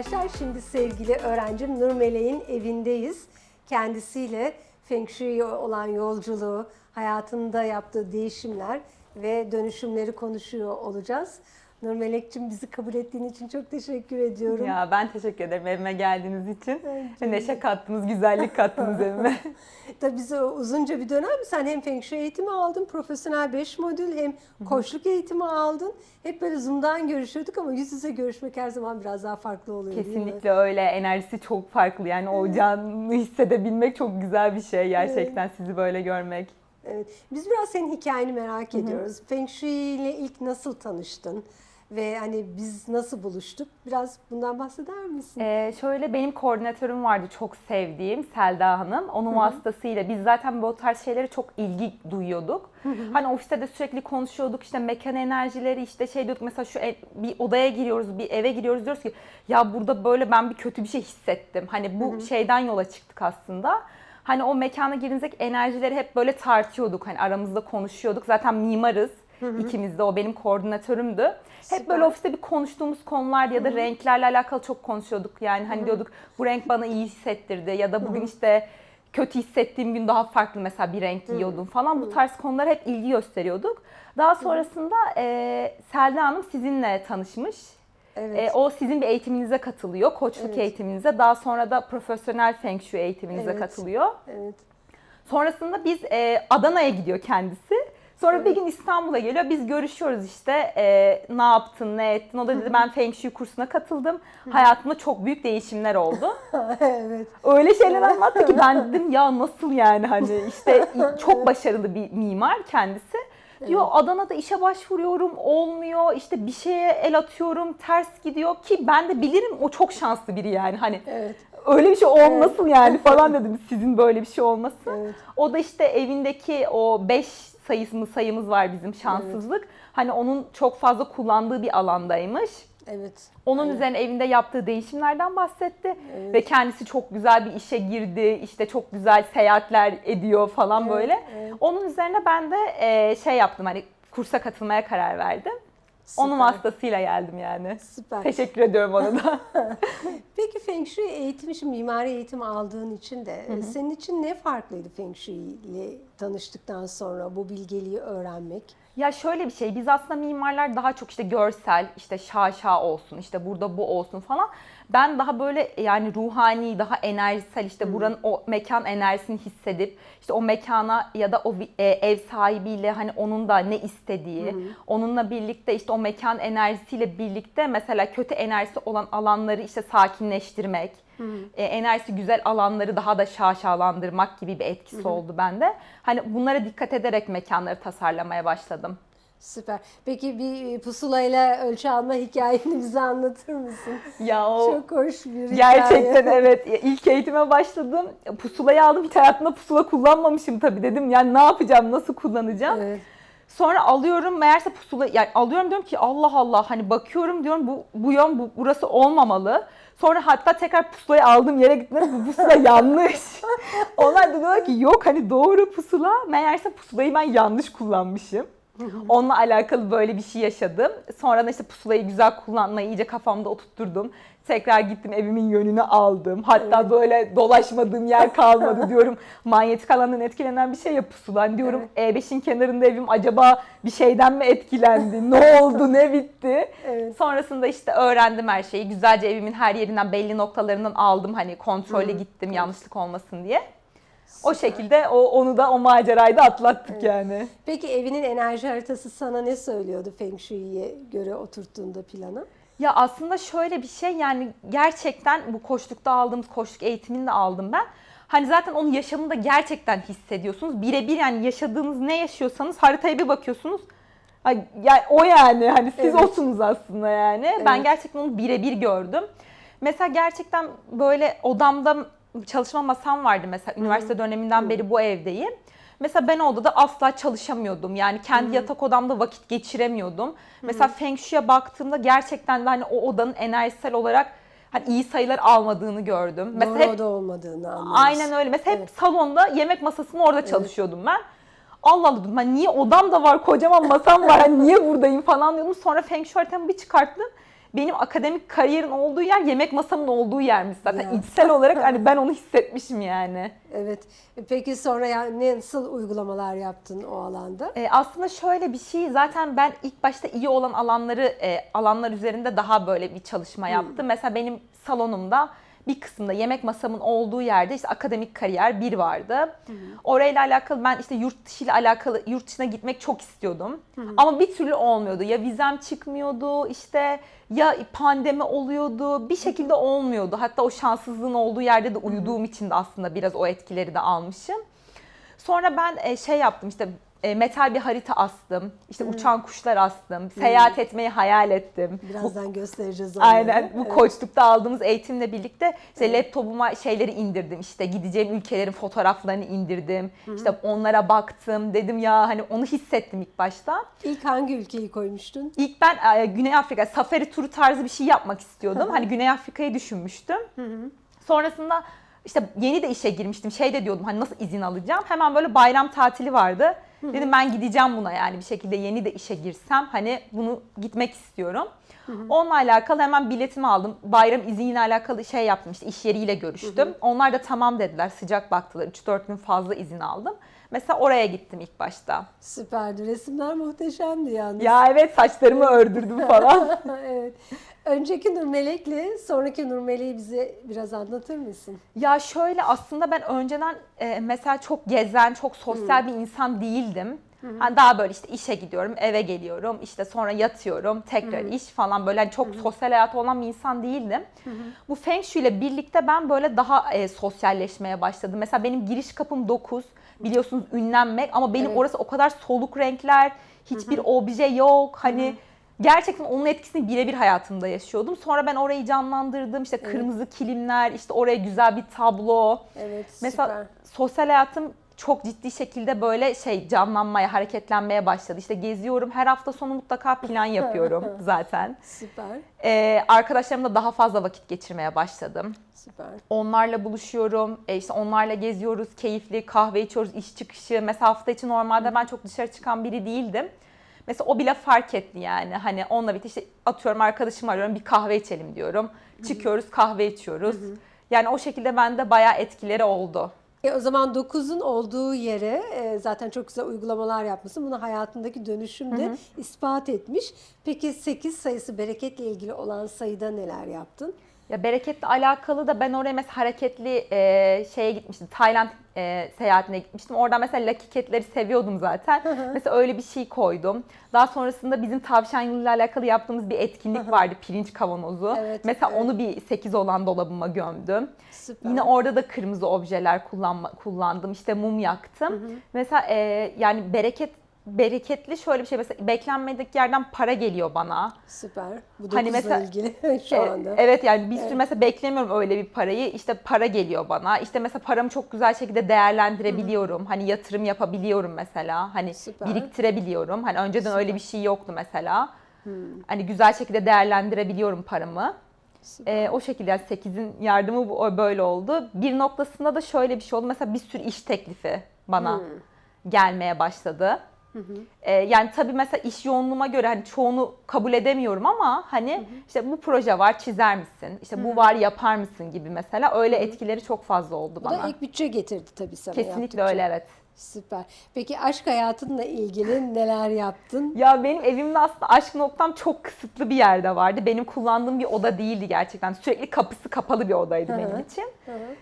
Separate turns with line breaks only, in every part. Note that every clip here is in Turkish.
arkadaşlar. Şimdi sevgili öğrencim Nur Meleğin evindeyiz. Kendisiyle Feng Shui olan yolculuğu, hayatında yaptığı değişimler ve dönüşümleri konuşuyor olacağız. Nur Melek'cim bizi kabul ettiğin için çok teşekkür ediyorum.
Ya ben teşekkür ederim evime geldiğiniz için. Ve Neşe kattınız, güzellik kattınız evime.
Tabii bize uzunca bir dönem sen hem Feng Shui eğitimi aldın, profesyonel 5 modül hem koçluk eğitimi aldın. Hep böyle Zoom'dan görüşüyorduk ama yüz yüze görüşmek her zaman biraz daha farklı oluyor?
Kesinlikle öyle. Enerjisi çok farklı. Yani o canlı hissedebilmek çok güzel bir şey gerçekten sizi böyle görmek.
Evet. Biz biraz senin hikayeni merak ediyoruz. Feng Shui ile ilk nasıl tanıştın? Ve hani biz nasıl buluştuk? Biraz bundan bahseder misin?
Ee, şöyle benim koordinatörüm vardı çok sevdiğim Selda Hanım. Onun vasıtasıyla biz zaten bu tarz şeylere çok ilgi duyuyorduk. Hani ofiste de sürekli konuşuyorduk işte mekan enerjileri işte şey diyorduk mesela şu e- bir odaya giriyoruz bir eve giriyoruz diyoruz ki ya burada böyle ben bir kötü bir şey hissettim. Hani bu şeyden yola çıktık aslında. Hani o mekana girdiğimizdeki enerjileri hep böyle tartıyorduk. Hani aramızda konuşuyorduk. Zaten mimarız. İkimiz de o benim koordinatörümdü. Hep
Süper.
böyle ofiste bir konuştuğumuz konular ya da renklerle alakalı çok konuşuyorduk. Yani hani diyorduk bu renk bana iyi hissettirdi ya da bugün işte kötü hissettiğim gün daha farklı mesela bir renk giyiyordum falan. Bu tarz konulara hep ilgi gösteriyorduk. Daha sonrasında e, Selda Hanım sizinle tanışmış.
Evet.
E, o sizin bir eğitiminize katılıyor, koçluk
Evet.
eğitiminize. Daha sonra da profesyonel Feng Shui eğitiminize
Evet.
katılıyor.
evet.
Sonrasında biz e, Adana'ya gidiyor kendisi. Sonra bir gün İstanbul'a geliyor. Biz görüşüyoruz işte e, ne yaptın, ne ettin. O da dedi ben Feng Shui kursuna katıldım. Hayatımda çok büyük değişimler oldu.
evet.
Öyle şeyler anlattı ki ben dedim ya nasıl yani hani işte çok başarılı bir mimar kendisi. Diyor Adana'da işe başvuruyorum olmuyor işte bir şeye el atıyorum ters gidiyor ki ben de bilirim o çok şanslı biri yani hani
Evet.
öyle bir şey olmasın yani falan dedim sizin böyle bir şey olması.
Evet.
O da işte evindeki o 5 sayısını sayımız var bizim şanssızlık. Hani onun çok fazla kullandığı bir alandaymış.
Evet.
Onun
Aynen.
üzerine evinde yaptığı değişimlerden bahsetti
Evet.
ve kendisi çok güzel bir işe girdi. işte çok güzel seyahatler ediyor falan
Evet,
böyle.
evet.
Onun üzerine ben de şey yaptım hani kursa katılmaya karar verdim. Onun
Süper.
vasıtasıyla geldim yani.
Süper.
Teşekkür ediyorum ona da.
Peki Feng Shui eğitimi, şimdi mimari eğitim aldığın için de e, senin için ne farklıydı Feng Shui ile tanıştıktan sonra bu bilgeliği öğrenmek?
Ya şöyle bir şey, biz aslında mimarlar daha çok işte görsel, işte şaşa olsun, işte burada bu olsun falan. Ben daha böyle yani ruhani, daha enerjisel işte buranın o mekan enerjisini hissedip işte o mekana ya da o e, ev sahibiyle hani onun da ne istediği, onunla birlikte işte o mekan enerjisiyle birlikte mesela kötü enerjisi olan alanları işte sakinleştirmek, e, enerjisi güzel alanları daha da şaşalandırmak gibi bir etkisi oldu bende. Hani bunlara dikkat ederek mekanları tasarlamaya başladım.
Süper. Peki bir pusulayla ölçü alma hikayeni bize anlatır mısın?
Ya o
Çok hoş bir hikaye.
gerçekten evet ilk eğitime başladım. Pusulayı aldım. Hiç hayatımda pusula kullanmamışım tabii dedim. Yani ne yapacağım, nasıl kullanacağım?
Evet.
Sonra alıyorum meğerse pusula yani alıyorum diyorum ki Allah Allah hani bakıyorum diyorum bu bu yön bu, burası olmamalı. Sonra hatta tekrar pusulayı aldığım yere gittim. Bu pusula yanlış. Onlar da diyorlar ki yok hani doğru pusula. Meğerse pusulayı ben yanlış kullanmışım. Onunla alakalı böyle bir şey yaşadım. Sonra da işte pusulayı güzel kullanmayı iyice kafamda oturtturdum. Tekrar gittim evimin yönünü aldım. Hatta böyle dolaşmadığım yer kalmadı diyorum. Manyetik alandan etkilenen bir şey ya pusula. Hani diyorum E5'in kenarında evim acaba bir şeyden mi etkilendi? Ne oldu? Ne bitti?
Evet.
Sonrasında işte öğrendim her şeyi. Güzelce evimin her yerinden belli noktalarından aldım. Hani kontrolle gittim yanlışlık olmasın diye. O şekilde o onu da o macerayı da atlattık yani.
Peki evinin enerji haritası sana ne söylüyordu Feng Shui'ye göre oturttuğunda plana?
Ya aslında şöyle bir şey yani gerçekten bu koçlukta aldığımız koçluk eğitimini de aldım ben. Hani zaten onun yaşamında gerçekten hissediyorsunuz. Birebir yani yaşadığınız ne yaşıyorsanız haritaya bir bakıyorsunuz. Ha, Yani o yani hani siz
Evet.
osunuz aslında yani. Ben
Evet.
gerçekten onu birebir gördüm. Mesela gerçekten böyle odamda çalışma masam vardı mesela üniversite döneminden beri bu evdeyim. Mesela ben o odada asla çalışamıyordum. Yani kendi yatak odamda vakit geçiremiyordum. Mesela Feng Shui'ye baktığımda gerçekten de hani o odanın enerjisel olarak hani iyi sayılar almadığını gördüm. Mesela
Doğru
hep
oda olmadığını anlıyoruz.
Aynen öyle. Mesela hep
Evet.
salonda yemek masasının orada çalışıyordum ben. Allah Allah dedim niye odam da var kocaman masam var hani niye buradayım falan diyordum. Sonra Feng Shui haritamı bir çıkarttım. Benim akademik kariyerin olduğu yer yemek masamın olduğu yermiş zaten.
Ya.
İçsel olarak hani ben onu hissetmişim yani.
Evet. E, Peki sonra yani nasıl uygulamalar yaptın o alanda?
Ee, aslında şöyle bir şey zaten ben ilk başta iyi olan alanları e, alanlar üzerinde daha böyle bir çalışma yaptım. Mesela benim salonumda bir kısımda yemek masamın olduğu yerde işte akademik kariyer bir vardı. Orayla alakalı ben işte yurt dışı ile alakalı yurt dışına gitmek çok istiyordum. Ama bir türlü olmuyordu. Ya vizem çıkmıyordu işte ya pandemi oluyordu. Bir şekilde olmuyordu. Hatta o şanssızlığın olduğu yerde de uyuduğum için de aslında biraz o etkileri de almışım. Sonra ben e, şey yaptım işte e, metal bir harita astım. İşte uçan kuşlar astım. Seyahat etmeyi hayal ettim. Bu
Birazdan göstereceğiz onları.
Aynen bu
Evet.
koçlukta aldığımız eğitimle birlikte işte laptopuma şeyleri indirdim işte gideceğim ülkelerin fotoğraflarını indirdim işte onlara baktım dedim ya hani onu hissettim ilk başta.
İlk hangi ülkeyi koymuştun?
İlk ben e, Güney Afrika safari turu tarzı bir şey yapmak istiyordum hani Güney Afrika'yı düşünmüştüm. Sonrasında işte yeni de işe girmiştim şey de diyordum hani nasıl izin alacağım hemen böyle bayram tatili vardı. Dedim ben gideceğim buna yani bir şekilde yeni de işe girsem hani bunu gitmek istiyorum. Onunla alakalı hemen biletimi aldım. Bayram izniyle alakalı şey yaptım işte iş yeriyle görüştüm. Onlar da tamam dediler sıcak baktılar. 3-4 gün fazla izin aldım. Mesela oraya gittim ilk başta.
Süperdi. Resimler muhteşemdi yalnız.
Ya evet saçlarımı ördürdüm falan.
evet. Önceki Nur Melek'le sonraki Nur Melek'i bize biraz anlatır mısın?
Ya şöyle aslında ben önceden e, mesela çok gezen, çok sosyal bir insan değildim. Hani daha böyle işte işe gidiyorum, eve geliyorum, işte sonra yatıyorum, tekrar iş falan böyle hani çok sosyal hayatı olan bir insan değildim. Bu Feng Shui ile birlikte ben böyle daha e, sosyalleşmeye başladım. Mesela benim giriş kapım 9, biliyorsunuz ünlenmek ama benim
Evet.
orası o kadar soluk renkler, hiçbir obje yok. Hani gerçekten onun etkisini birebir hayatımda yaşıyordum. Sonra ben orayı canlandırdım. İşte kırmızı kilimler, işte oraya güzel bir tablo.
Evet,
Mesela
süper.
sosyal hayatım çok ciddi şekilde böyle şey canlanmaya, hareketlenmeye başladı. İşte geziyorum. Her hafta sonu mutlaka plan yapıyorum zaten.
Süper,
Ee, arkadaşlarımla daha fazla vakit geçirmeye başladım.
süper.
Onlarla buluşuyorum. E işte onlarla geziyoruz. Keyifli kahve içiyoruz. iş çıkışı. Mesela hafta içi normalde ben çok dışarı çıkan biri değildim. Mesela o bile fark etti yani. Hani onunla birlikte işte atıyorum arkadaşımı arıyorum bir kahve içelim diyorum. Çıkıyoruz kahve içiyoruz. Yani o şekilde bende bayağı etkileri oldu.
E, o zaman 9'un olduğu yere e, zaten çok güzel uygulamalar yapmışsın. Bunu hayatındaki dönüşümde ispat etmiş. Peki 8 sayısı bereketle ilgili olan sayıda neler yaptın?
Ya bereketle alakalı da ben oraya mesela hareketli e, şeye gitmiştim. Tayland e, seyahatine gitmiştim. Orada mesela Lucky Cat'leri seviyordum zaten. mesela öyle bir şey koydum. Daha sonrasında bizim tavşan yılıyla alakalı yaptığımız bir etkinlik vardı. Pirinç kavanozu.
Evet,
mesela
evet.
onu bir 8 olan dolabıma gömdüm.
Süper.
Yine orada da kırmızı objeler kullanma, kullandım. İşte mum yaktım. Mesela e, yani bereket bereketli şöyle bir şey mesela beklenmedik yerden para geliyor bana.
Süper. Bu 9'la
Hani mesela-
ilgili şu
E,
anda.
Evet yani bir sürü mesela beklemiyorum öyle bir parayı. İşte para geliyor bana. İşte mesela paramı çok güzel şekilde değerlendirebiliyorum. Hani yatırım yapabiliyorum mesela. Hani
Süper.
biriktirebiliyorum. Hani önceden öyle bir şey yoktu mesela. Hani güzel şekilde değerlendirebiliyorum paramı.
Süper.
E, o şekilde yani 8'in yardımı böyle oldu. Bir noktasında da şöyle bir şey oldu. Mesela bir sürü iş teklifi bana gelmeye başladı. Ee, yani tabii mesela iş yoğunluğuma göre hani çoğunu kabul edemiyorum ama hani işte bu proje var çizer misin? İşte bu var yapar mısın gibi mesela öyle etkileri çok fazla oldu
Bu
bana.
da ek bütçe getirdi tabii sana.
Kesinlikle öyle evet.
Süper. Peki aşk hayatınla ilgili neler yaptın?
Ya benim evimde aslında aşk noktam çok kısıtlı bir yerde vardı. Benim kullandığım bir oda değildi gerçekten. Sürekli kapısı kapalı bir odaydı benim için.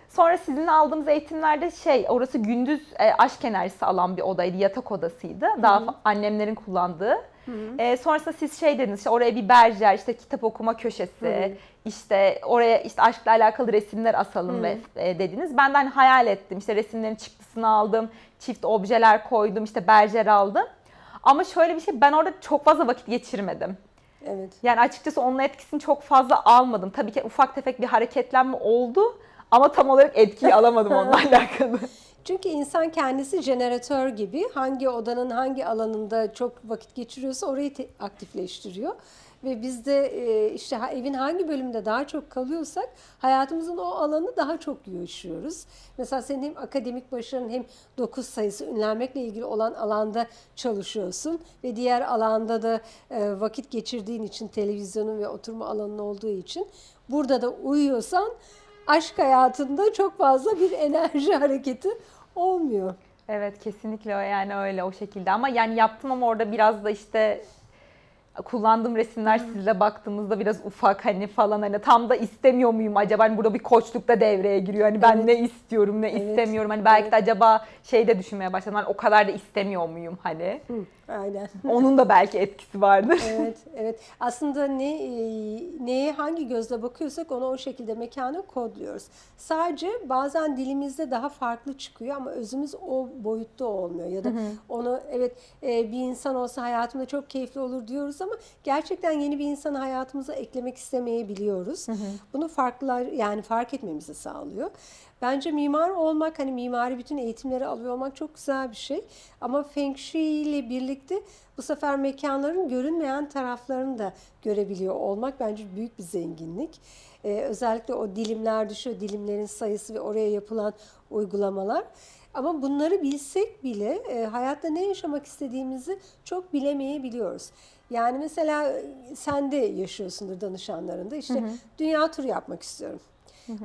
Sonra sizinle aldığımız eğitimlerde şey orası gündüz e, aşk enerjisi alan bir odaydı. Yatak odasıydı. Daha annemlerin kullandığı. E, sonrasında siz şey dediniz işte oraya bir berjer, işte kitap okuma köşesi, işte oraya işte aşkla alakalı resimler asalım ve e, dediniz. Ben de hani hayal ettim. İşte resimlerin çıktısını aldım, çift objeler koydum, işte berjer aldım. Ama şöyle bir şey ben orada çok fazla vakit geçirmedim.
Evet.
Yani açıkçası onun etkisini çok fazla almadım. Tabii ki ufak tefek bir hareketlenme oldu ama tam olarak etkiyi alamadım onunla alakalı.
Çünkü insan kendisi jeneratör gibi hangi odanın hangi alanında çok vakit geçiriyorsa orayı aktifleştiriyor. ve biz de e, işte evin hangi bölümünde daha çok kalıyorsak hayatımızın o alanı daha çok yaşıyoruz. Mesela senin hem akademik başarın hem 9 sayısı ünlenmekle ilgili olan alanda çalışıyorsun ve diğer alanda da e, vakit geçirdiğin için televizyonun ve oturma alanın olduğu için burada da uyuyorsan aşk hayatında çok fazla bir enerji hareketi olmuyor.
Evet kesinlikle yani öyle o şekilde ama yani yaptım ama orada biraz da işte kullandığım resimler sizle baktığımızda biraz ufak hani falan hani tam da istemiyor muyum acaba hani burada bir koçluk da devreye giriyor hani ben
Evet.
ne istiyorum ne
Evet.
istemiyorum hani belki de
Evet.
acaba şey de düşünmeye başladım hani o kadar da istemiyor muyum hani
Hı, aynen.
onun da belki etkisi vardır.
evet, evet. Aslında ne neye hangi gözle bakıyorsak onu o şekilde mekana kodluyoruz. Sadece bazen dilimizde daha farklı çıkıyor ama özümüz o boyutta olmuyor ya da onu evet bir insan olsa hayatımda çok keyifli olur diyoruz ama gerçekten yeni bir insanı hayatımıza eklemek istemeyebiliyoruz. Bunu farklılar yani fark etmemizi sağlıyor. Bence mimar olmak hani mimari bütün eğitimleri alıyor olmak çok güzel bir şey. Ama Feng Shui ile birlikte bu sefer mekanların görünmeyen taraflarını da görebiliyor olmak bence büyük bir zenginlik. Ee, özellikle o dilimler düşüyor, dilimlerin sayısı ve oraya yapılan uygulamalar. Ama bunları bilsek bile e, hayatta ne yaşamak istediğimizi çok bilemeyebiliyoruz. Yani mesela e, sen de yaşıyorsundur danışanlarında işte dünya turu yapmak istiyorum.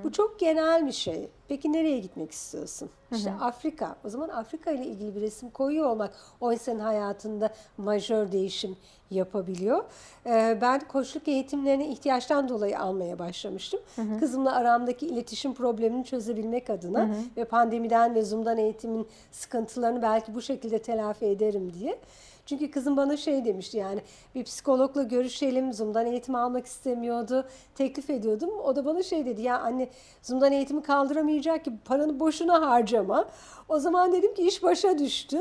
Bu çok genel bir şey. Peki nereye gitmek istiyorsun? İşte Afrika. O zaman Afrika ile ilgili bir resim koyuyor olmak o insanın hayatında majör değişim yapabiliyor. Ee, ben koçluk eğitimlerini ihtiyaçtan dolayı almaya başlamıştım. Kızımla aramdaki iletişim problemini çözebilmek adına ve pandemiden ve Zoom'dan eğitimin sıkıntılarını belki bu şekilde telafi ederim diye. Çünkü kızım bana şey demişti yani bir psikologla görüşelim. Zoom'dan eğitim almak istemiyordu. Teklif ediyordum. O da bana şey dedi ya anne Zoom'dan eğitimi kaldıramayacak ki paranı boşuna harcama. O zaman dedim ki iş başa düştü.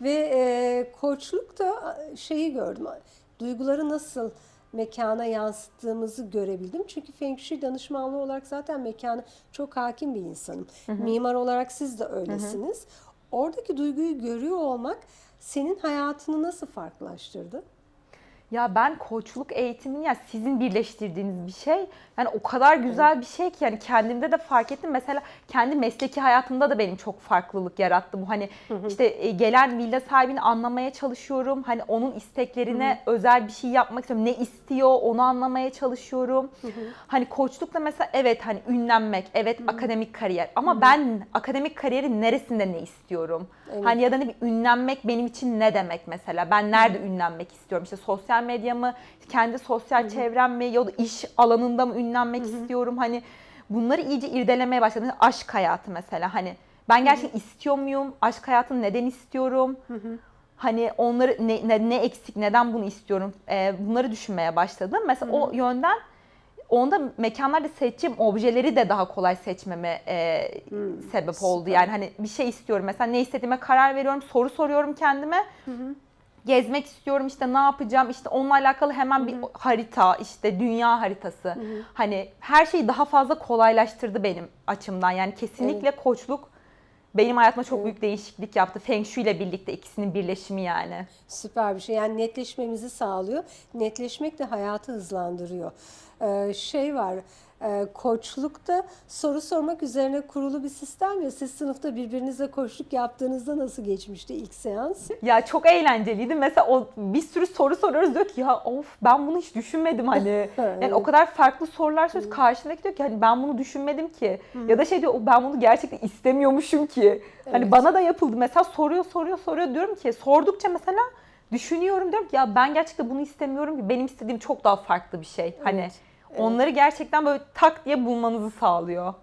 Ve e, koçlukta şeyi gördüm. Duyguları nasıl mekana yansıttığımızı görebildim. Çünkü Feng Shui danışmanlığı olarak zaten mekana çok hakim bir insanım. Mimar olarak siz de öylesiniz. Oradaki duyguyu görüyor olmak senin hayatını nasıl farklılaştırdı?
Ya ben koçluk eğitimini ya sizin birleştirdiğiniz bir şey. Yani o kadar güzel bir şey ki yani kendimde de fark ettim. Mesela kendi mesleki hayatımda da benim çok farklılık yarattı bu. Hani işte e, gelen villa sahibini anlamaya çalışıyorum. Hani onun isteklerine özel bir şey yapmak istiyorum. Ne istiyor onu anlamaya çalışıyorum. Hani koçlukla mesela evet hani ünlenmek, evet akademik kariyer. Ama ben akademik kariyerin neresinde ne istiyorum?
Evet.
Hani ya da ne bir ünlenmek benim için ne demek mesela? Ben nerede ünlenmek istiyorum? İşte sosyal medya mı, kendi sosyal çevrem mi ya da iş alanında mı ünlenmek istiyorum? Hani bunları iyice irdelemeye başladım. Mesela Aşk hayatı mesela hani ben gerçekten istiyor muyum? Aşk hayatını neden istiyorum? Hani onları ne, ne, ne eksik, neden bunu istiyorum? Ee, bunları düşünmeye başladım. Mesela o yönden onda mekanlarda seçeceğim objeleri de daha kolay seçmeme e, sebep oldu. Yani hani bir şey istiyorum mesela ne istediğime karar veriyorum, soru soruyorum kendime. Gezmek istiyorum işte ne yapacağım işte onunla alakalı hemen bir harita işte dünya haritası. Hani her şeyi daha fazla kolaylaştırdı benim açımdan. Yani kesinlikle koçluk benim hayatıma çok büyük değişiklik yaptı. Feng Shui ile birlikte ikisinin birleşimi yani.
Süper bir şey. Yani netleşmemizi sağlıyor. Netleşmek de hayatı hızlandırıyor. Ee, şey var, e, koçlukta soru sormak üzerine kurulu bir sistem ya. Siz sınıfta birbirinizle koçluk yaptığınızda nasıl geçmişti ilk seans?
Ya çok eğlenceliydi. Mesela o bir sürü soru soruyoruz diyor ki ya of ben bunu hiç düşünmedim hani. Yani o kadar farklı sorular soruyoruz. Karşındaki diyor ki hani ben bunu düşünmedim ki. Ya da şey diyor ben bunu gerçekten istemiyormuşum ki. Hani
Evet.
bana da yapıldı. Mesela soruyor soruyor soruyor diyorum ki sordukça mesela düşünüyorum diyorum ki ya ben gerçekten bunu istemiyorum ki. Benim istediğim çok daha farklı bir şey. Hani
Evet.
Onları gerçekten böyle tak diye bulmanızı sağlıyor.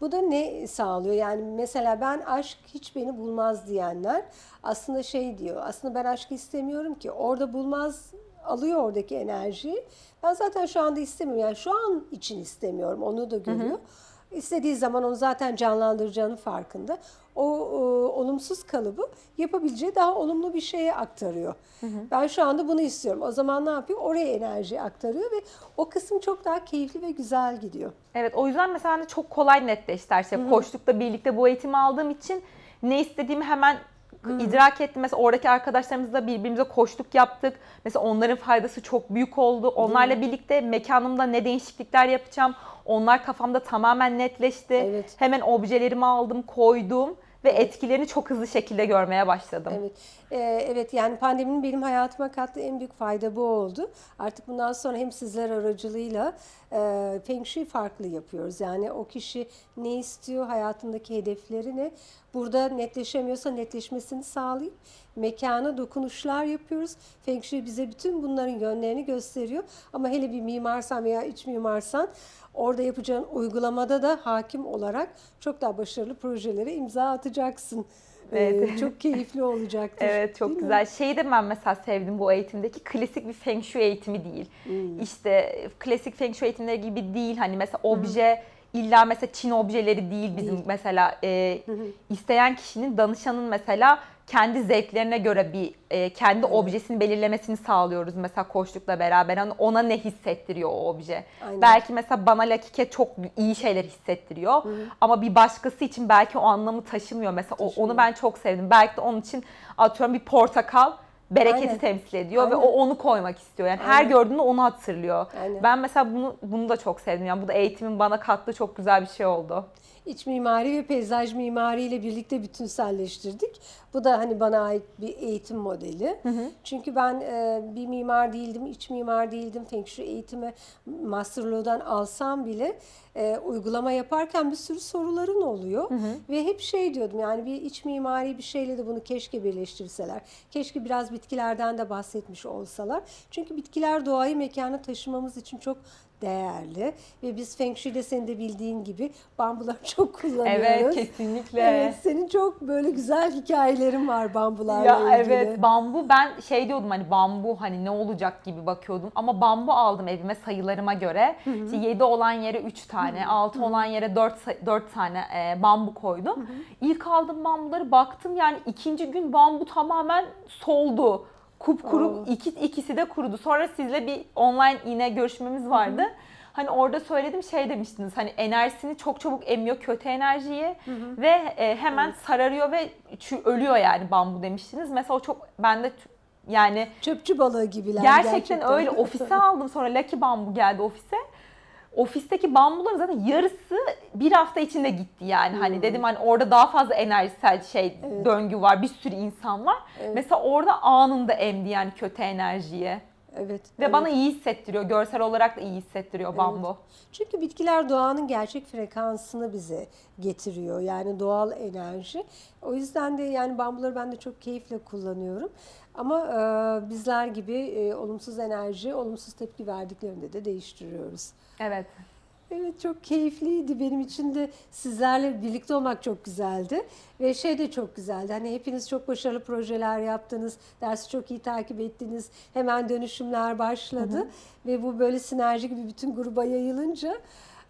Bu da ne sağlıyor? Yani mesela ben aşk hiç beni bulmaz diyenler aslında şey diyor. Aslında ben aşkı istemiyorum ki. Orada bulmaz alıyor oradaki enerjiyi. Ben zaten şu anda istemiyorum. Yani şu an için istemiyorum. Onu da görüyor. İstediği zaman onu zaten canlandıracağının farkında. O, e, olumsuz kalıbı yapabileceği daha olumlu bir şeye aktarıyor. Ben şu anda bunu istiyorum. O zaman ne yapıyor? Oraya enerji aktarıyor ve o kısım çok daha keyifli ve güzel gidiyor.
Evet o yüzden mesela hani çok kolay netleşti her şey. Koçlukla birlikte bu eğitimi aldığım için ne istediğimi hemen idrak ettim. Mesela oradaki arkadaşlarımızla birbirimize koştuk yaptık. Mesela onların faydası çok büyük oldu. Onlarla birlikte mekanımda ne değişiklikler yapacağım. Onlar kafamda tamamen netleşti.
Evet.
Hemen objelerimi aldım, koydum ve etkilerini çok hızlı şekilde görmeye başladım.
Evet. Ee, evet yani pandeminin benim hayatıma kattığı en büyük fayda bu oldu. Artık bundan sonra hem sizler aracılığıyla e, Feng Shui farklı yapıyoruz. Yani o kişi ne istiyor, hayatındaki hedefleri ne? Burada netleşemiyorsa netleşmesini sağlayıp mekana dokunuşlar yapıyoruz. Feng Shui bize bütün bunların yönlerini gösteriyor. Ama hele bir mimarsan veya iç mimarsan orada yapacağın uygulamada da hakim olarak çok daha başarılı projelere imza atacaksın.
Evet.
Ee, çok keyifli olacaktır.
Evet çok
Değil mi?
güzel. Şeyi de ben mesela sevdim bu eğitimdeki klasik bir Feng Shui eğitimi değil. İşte klasik Feng Shui eğitimleri gibi değil. Hani mesela obje illa mesela Çin objeleri değil bizim
Değil.
mesela e, isteyen kişinin danışanın mesela kendi zevklerine göre bir e, kendi objesini belirlemesini sağlıyoruz mesela koçlukla beraber. Hani ona ne hissettiriyor o obje.
Aynen.
Belki mesela bana lakike çok iyi şeyler hissettiriyor ama bir başkası için belki o anlamı taşımıyor. Mesela o-
Taşımıyor.
onu ben çok sevdim. Belki de onun için atıyorum bir portakal bereketi
Aynen.
temsil ediyor ve
Aynen.
o onu koymak istiyor. Yani her
Aynen.
gördüğünde onu hatırlıyor.
Aynen.
Ben mesela bunu bunu da çok sevdim. Yani bu da eğitimin bana kattığı çok güzel bir şey oldu.
İç mimari ve peyzaj mimari ile birlikte bütünselleştirdik. Bu da hani bana ait bir eğitim modeli. Çünkü ben e, bir mimar değildim, iç mimar değildim. Feng Shui eğitimi Masterlow'dan alsam bile e, uygulama yaparken bir sürü soruların oluyor. Ve hep şey diyordum yani bir iç mimari bir şeyle de bunu keşke birleştirseler. Keşke biraz bitkilerden de bahsetmiş olsalar. Çünkü bitkiler doğayı mekana taşımamız için çok değerli ve biz Feng Shui'de senin de bildiğin gibi bambuları çok kullanıyoruz.
Evet kesinlikle.
Evet, senin çok böyle güzel hikayelerin var bambularla
Ya
ilgili.
evet bambu ben şey diyordum hani bambu hani ne olacak gibi bakıyordum ama bambu aldım evime sayılarıma göre. İşte 7 olan yere 3 tane, 6 olan yere 4 4 tane e, bambu koydum. İlk aldığım bambuları baktım yani ikinci gün bambu tamamen soldu. Kupkuru
Oo.
iki, ikisi de kurudu. Sonra sizle bir online yine görüşmemiz vardı. Hani orada söyledim şey demiştiniz hani enerjisini çok çabuk emiyor kötü enerjiyi ve e, hemen sararıyor ve ölüyor yani bambu demiştiniz. Mesela o çok bende yani
Çöpçü balığı gibiler
gerçekten, öyle ofise aldım sonra Lucky Bambu geldi ofise. Ofisteki bambuların zaten yarısı bir hafta içinde gitti yani. Hani dedim hani orada daha fazla enerjisel şey
Evet.
döngü var. Bir sürü insan var.
Evet.
Mesela orada anında emdi yani kötü enerjiyi.
Evet.
Ve
evet.
bana iyi hissettiriyor. Görsel olarak da iyi hissettiriyor bambu.
Çünkü bitkiler doğanın gerçek frekansını bize getiriyor. Yani doğal enerji. O yüzden de yani bambuları ben de çok keyifle kullanıyorum. Ama e, bizler gibi e, olumsuz enerji, olumsuz tepki verdiklerinde de değiştiriyoruz.
Evet.
Evet çok keyifliydi. Benim için de sizlerle birlikte olmak çok güzeldi. Ve şey de çok güzeldi. Hani hepiniz çok başarılı projeler yaptınız. Dersi çok iyi takip ettiniz. Hemen dönüşümler başladı. Ve bu böyle sinerji gibi bütün gruba yayılınca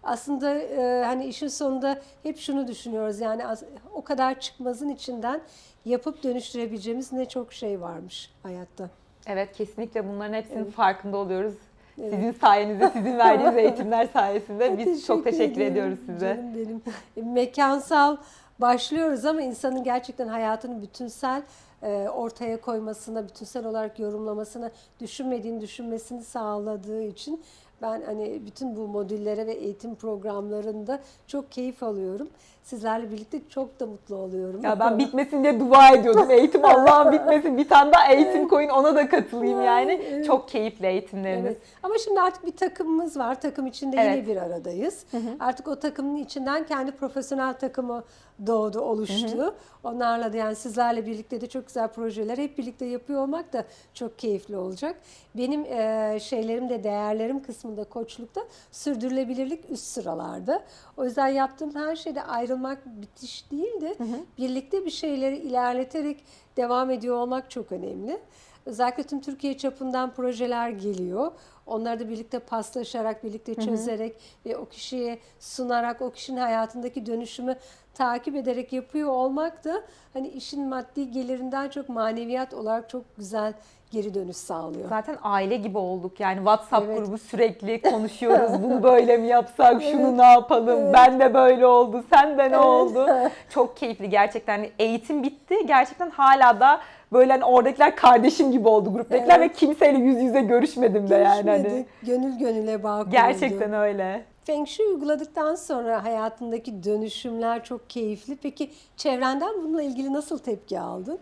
aslında e, hani işin sonunda hep şunu düşünüyoruz. Yani az- o kadar çıkmazın içinden yapıp dönüştürebileceğimiz ne çok şey varmış hayatta.
Evet kesinlikle bunların hepsinin farkında oluyoruz. Sizin sayenizde, sizin verdiğiniz eğitimler sayesinde biz çok teşekkür ediyoruz size.
Canım benim. E, Mekansal başlıyoruz ama insanın gerçekten hayatını bütünsel e, ortaya koymasına, bütünsel olarak yorumlamasına, düşünmediğini düşünmesini sağladığı için ben hani bütün bu modüllere ve eğitim programlarında çok keyif alıyorum. Sizlerle birlikte çok da mutlu oluyorum.
Ya ben bitmesin diye dua ediyordum. Eğitim Allah'ım bitmesin. Bir tane daha eğitim koyun ona da katılayım yani.
Evet.
Çok keyifli eğitimleriniz.
Evet. Ama şimdi artık bir takımımız var. Takım içinde
Evet.
yine bir aradayız. Artık o takımın içinden kendi profesyonel takımı doğdu, oluştu. Onlarla da yani sizlerle birlikte de çok güzel projeler hep birlikte yapıyor olmak da çok keyifli olacak. Benim e, şeylerim de değerlerim kısmında koçlukta sürdürülebilirlik üst sıralarda. O yüzden yaptığım her şeyde ayrılmak bitiş değil de birlikte bir şeyleri ilerleterek devam ediyor olmak çok önemli. Özellikle tüm Türkiye çapından projeler geliyor. Onları da birlikte paslaşarak, birlikte çözerek ve o kişiye sunarak o kişinin hayatındaki dönüşümü takip ederek yapıyor olmak da hani işin maddi gelirinden çok maneviyat olarak çok güzel geri dönüş sağlıyor.
Zaten aile gibi olduk yani WhatsApp
Evet.
grubu sürekli konuşuyoruz. Bunu böyle mi yapsak, şunu
Evet.
ne yapalım,
Evet.
ben de böyle oldu, sen de ne
Evet.
oldu. Çok keyifli gerçekten. Hani Eğitim bitti. Gerçekten hala da böyle hani oradakiler kardeşim gibi oldu gruptakiler
Evet.
ve kimseyle yüz yüze görüşmedim de yani. Hani.
Gönül gönüle bağ kuruldu.
Gerçekten öyle.
Feng Shui uyguladıktan sonra hayatındaki dönüşümler çok keyifli. Peki çevrenden bununla ilgili nasıl tepki aldın?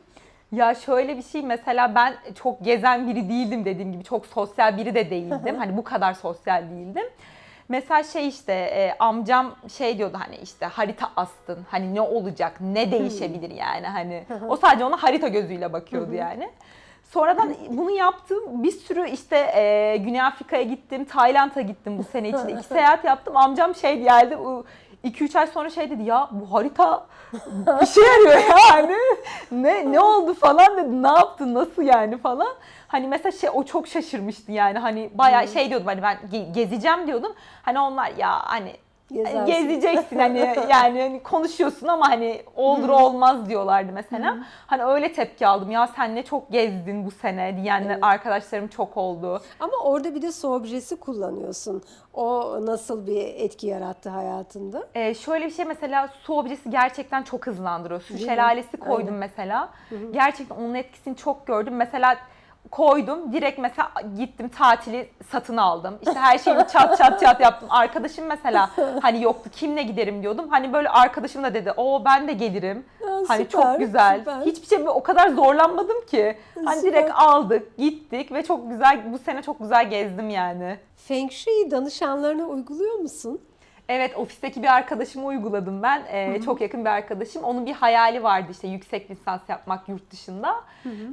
Ya şöyle bir şey mesela ben çok gezen biri değildim dediğim gibi çok sosyal biri de değildim. hani bu kadar sosyal değildim. Mesela şey işte e, amcam şey diyordu hani işte harita astın hani ne olacak ne değişebilir yani hani o sadece ona harita gözüyle bakıyordu yani. Sonradan bunu yaptım. Bir sürü işte e, Güney Afrika'ya gittim, Tayland'a gittim bu sene içinde. İki seyahat yaptım. Amcam şey geldi. 2-3 ay sonra şey dedi ya bu harita işe yarıyor yani. Ne ne oldu falan dedi. Ne yaptın nasıl yani falan. Hani mesela şey o çok şaşırmıştı yani hani bayağı şey diyordum hani ben ge- gezeceğim diyordum. Hani onlar ya hani
Gezersin.
gezeceksin hani yani hani konuşuyorsun ama hani olur olmaz diyorlardı mesela. Hani öyle tepki aldım. Ya sen ne çok gezdin bu sene diyenler
Evet.
arkadaşlarım çok oldu.
Ama orada bir de su objesi kullanıyorsun. O nasıl bir etki yarattı hayatında?
Ee, şöyle bir şey mesela su objesi gerçekten çok hızlandırıyor. Su
Değil mi?
şelalesi koydum
Aynen.
mesela. Gerçekten onun etkisini çok gördüm. Mesela koydum direkt mesela gittim tatili satın aldım. İşte her şeyi çat çat çat yaptım. Arkadaşım mesela hani yoktu kimle giderim diyordum. Hani böyle arkadaşım da dedi o ben de gelirim.
Aa,
Hani
süper,
çok güzel.
süper.
Hiçbir şey o kadar zorlanmadım ki. Hani
Süper.
direkt aldık, gittik ve çok güzel bu sene çok güzel gezdim yani.
Feng Shui danışanlarına uyguluyor musun?
Evet ofisteki bir arkadaşımı uyguladım ben. Ee, çok yakın bir arkadaşım. Onun bir hayali vardı işte yüksek lisans yapmak yurt dışında.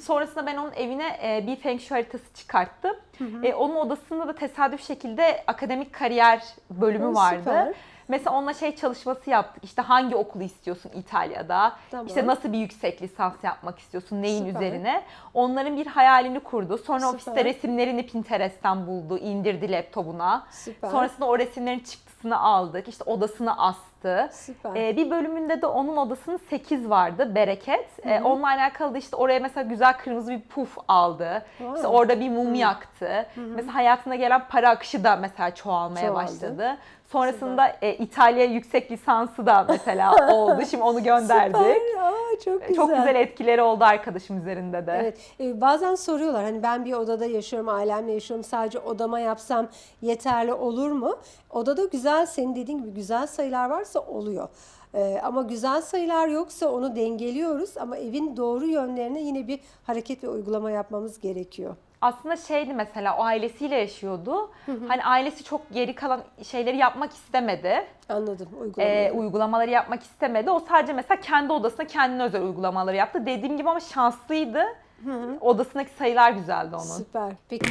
Sonrasında ben onun evine e, bir Feng Shui haritası çıkarttım. E, onun odasında da tesadüf şekilde akademik kariyer bölümü
Aa,
vardı.
süper.
Mesela onunla şey çalışması yaptık. İşte hangi okulu istiyorsun İtalya'da?
Tamam.
İşte nasıl bir yüksek lisans yapmak istiyorsun? Neyin
Süper.
üzerine? Onların bir hayalini kurdu. Sonra
Süper.
ofiste resimlerini Pinterest'ten buldu, indirdi laptopuna.
Süper.
Sonrasında o resimlerin çıktısını aldık. İşte odasına astı.
Süper.
Ee, bir bölümünde de onun odasının 8 vardı bereket. Ee, onunla alakalı da işte oraya mesela güzel kırmızı bir puf aldı.
Wow.
İşte orada bir mum yaktı. Mesela hayatına gelen para akışı da mesela çoğalmaya
Çoğaldı.
başladı. Sonrasında e, İtalya yüksek lisansı da mesela oldu. Şimdi onu gönderdik.
Süper. Aa, çok güzel.
Çok güzel etkileri oldu arkadaşım üzerinde de.
Evet. e, bazen soruyorlar hani ben bir odada yaşıyorum, ailemle yaşıyorum. Sadece odama yapsam yeterli olur mu? Odada güzel, senin dediğin gibi güzel sayılar varsa oluyor. E, ama güzel sayılar yoksa onu dengeliyoruz ama evin doğru yönlerine yine bir hareket ve uygulama yapmamız gerekiyor.
Aslında şeydi mesela o ailesiyle yaşıyordu. Hani ailesi çok geri kalan şeyleri yapmak istemedi.
Anladım uygulama.
Ee, uygulamaları yapmak istemedi. O sadece mesela kendi odasına kendine özel uygulamaları yaptı. Dediğim gibi ama şanslıydı. Odasındaki sayılar güzeldi onun.
Süper. Peki